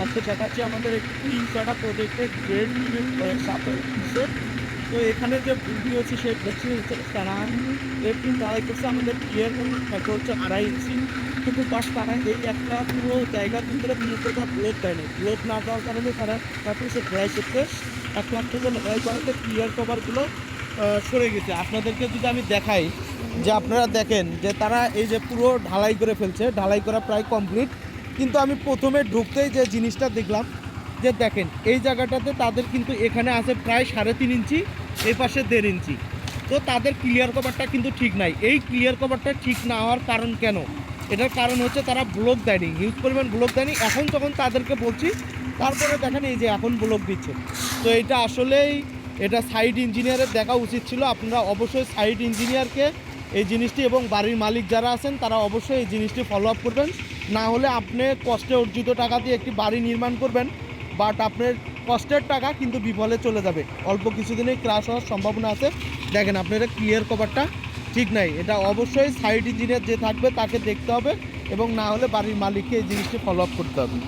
আজকে দেখাচ্ছি আমাদের একটি ইনকাটা প্রজেক্টের গ্রেড তো এখানে যে ভিডিও হচ্ছে হচ্ছে তারা একটু করছে আমাদের ক্লিয়ার হচ্ছে আড়াই ইঞ্চি কিন্তু পাশ তারা এই একটা পুরো জায়গার ভিতরে পুরো দেয়নি ব্লক না দেওয়ার কারণে তারা তারপরে সে ড্রাই করতে এক লাখ করাতে ক্লিয়ার কভারগুলো সরে গেছে। আপনাদেরকে যদি আমি দেখাই যে আপনারা দেখেন যে তারা এই যে পুরো ঢালাই করে ফেলছে, ঢালাই করা প্রায় কমপ্লিট কিন্তু আমি প্রথমে ঢুকতেই যে জিনিসটা দেখলাম, যে দেখেন, এই জায়গাটাতে তাদের কিন্তু এখানে আছে প্রায় সাড়ে তিন ইঞ্চি এই পাশে দেড় ইঞ্চি। তো তাদের ক্লিয়ার কভারটা কিন্তু ঠিক নাই। এই ক্লিয়ার কভারটা ঠিক না হওয়ার কারণ কেন? এটার কারণ হচ্ছে তারা ব্লক দেয়নি। হিউজ পরিমাণ ব্লক দেয়নি। এখন যখন তাদেরকে বলছি, তারপরে দেখেন এই যে এখন ব্লক দিচ্ছে। তো এটা আসলেই এটা সাইড ইঞ্জিনিয়ারের দেখা উচিত ছিল। আপনারা অবশ্যই সাইড ইঞ্জিনিয়ারকে এই জিনিসটি এবং বাড়ির মালিক যারা আছেন, তারা অবশ্যই এই জিনিসটি ফলো আপ করবেন। না হলে আপনি কষ্টে অর্জিত টাকা দিয়ে একটি বাড়ি নির্মাণ করবেন বাট আপনার কষ্টের টাকা কিন্তু বিফলে চলে যাবে। অল্প কিছুদিনেই ক্রাশ হওয়ার সম্ভাবনা আছে। দেখেন আপনার ক্লিয়ার কভারটা ঠিক নাই। এটা অবশ্যই সাইড ইঞ্জিনিয়ার যে থাকবে তাকে দেখতে হবে এবং না হলে বাড়ির মালিককে এই জিনিসটি ফলো আপ করতে হবে।